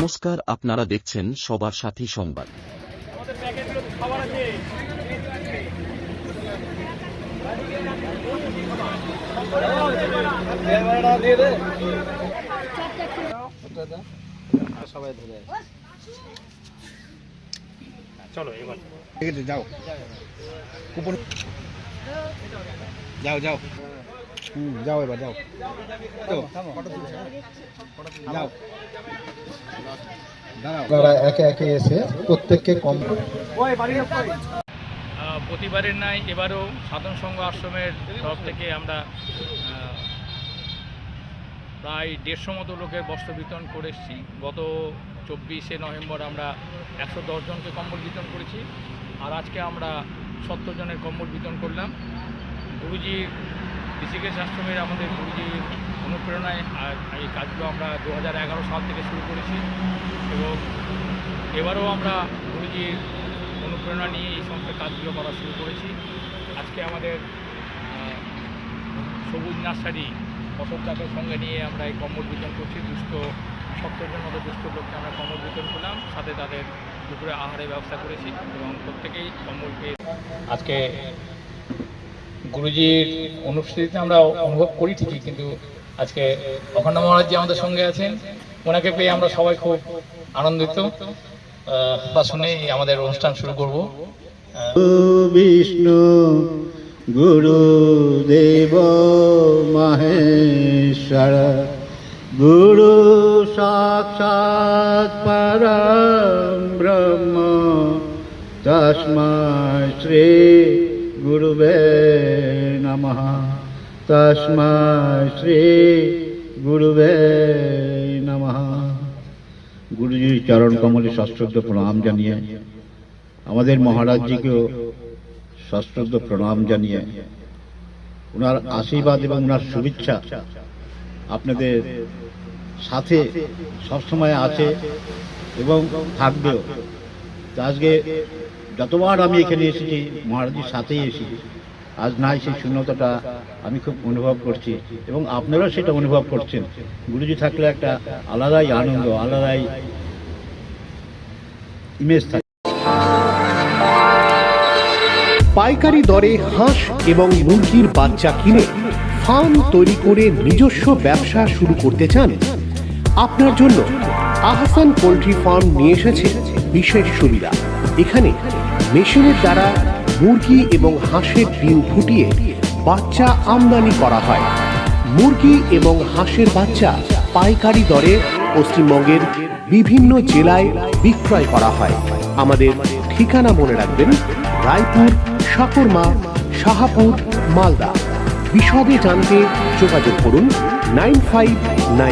নমস্কার আপনারা দেখছেন সবার সাথী সংবাদ। চলো এবার যাও। যাও যাও। হুম যাও এবার যাও। যাও। যাও আপনারা একে একে এসে প্রত্যেককে কম প্রতিবারের নাই এবারও সাধন সংঘ আশ্রমের তরফ থেকে আমরা প্রায় দেড়শো মতো লোকের বস্ত্র বিতরণ করে এসেছি। গত চব্বিশে নভেম্বর আমরা একশো জনকে কম্বল বিতরণ করেছি। আর আজকে আমরা সত্তর জনের কম্বল বিতরণ করলাম। গুরুজির ঋষিকেশ আশ্রমের আমাদের গুরুজির অনুপ্রেরণায় এই কাজগুলো আমরা দু হাজার এগারো সাল থেকে শুরু করেছি এবং এবারও আমরা গুরুজির অনুপ্রেরণা নিয়ে এই সমস্ত কাজগুলো করা শুরু করেছি। আজকে আমাদের সবুজ নার্সারি অশোকদাকে সঙ্গে নিয়ে আমরা এই কম্বল বিতরণ করছি। দুষ্ট সত্তর জন মতো দুষ্ট লোককে আমরা কম্বল বিতরণ করলাম। সাথে তাদের দুপুরে আহারের ব্যবস্থা করেছি এবং প্রত্যেকেই কম্বল পেয়ে আজকে গুরুজির অনুপস্থিতিতে আমরা অনুভব করি ঠিকই, কিন্তু আজকে অখণ্ড মহারাজ আমাদের সঙ্গে আছেন, ওনাকে পেয়ে আমরা সবাই খুব আনন্দিত। বা শুনেই আমাদের অনুষ্ঠান শুরু করব। বিষ্ণু গুরুদেব মহেশ্বর, গুরু সাক্ষাৎ পরম ব্রহ্ম তস্মাই শ্রী গুরুবে নমঃ তস্মাই শ্রী গুরুবে নমঃ গুরুজির চরণ কমলে সশ্রদ্ধ প্রণাম জানিয়ে আমাদের মহারাজজিকেও সশ্রদ্ধ প্রণাম জানিয়ে ওনার আশীর্বাদ এবং ওনার শুভেচ্ছা আপনাদের সাথে সবসময় আছে এবং থাকবেও। আজকে যতবার আমি এখানে এসেছি, মহারাজের সাথেই এসেছি। আজ নাই সেই শূন্যতাটা আমি খুব অনুভব করছি এবং আপনারাও সেটা অনুভব করছেন। গুরুজি থাকলে একটা আলাদাই আনন্দ, আলাদাই ইমেজ থাকে। পাইকারি দরে হাঁস এবং মুরগির বাচ্চা কিনে ফার্ম তৈরি করে নিজস্ব ব্যবসা শুরু করতে চান? আপনার জন্য আহসান পোলট্রি ফার্ম নিয়ে এসেছে বিশেষ সুবিধা। এখানে মেশিনের দ্বারা মুরগি এবং হাঁসের ডিম ফুটিয়ে বাচ্চা আমদানি করা হয়। মুরগি এবং হাঁসের বাচ্চা পাইকারি দরে পশ্চিমবঙ্গের বিভিন্ন জেলায় বিক্রয় করা হয়। আমাদের ঠিকানা মনে রাখবেন, রায়পুর, সাকরমা, শাহাপুর, মালদা। বিশদে জানতে যোগাযোগ করুন, নাইন ফাইভ নাইন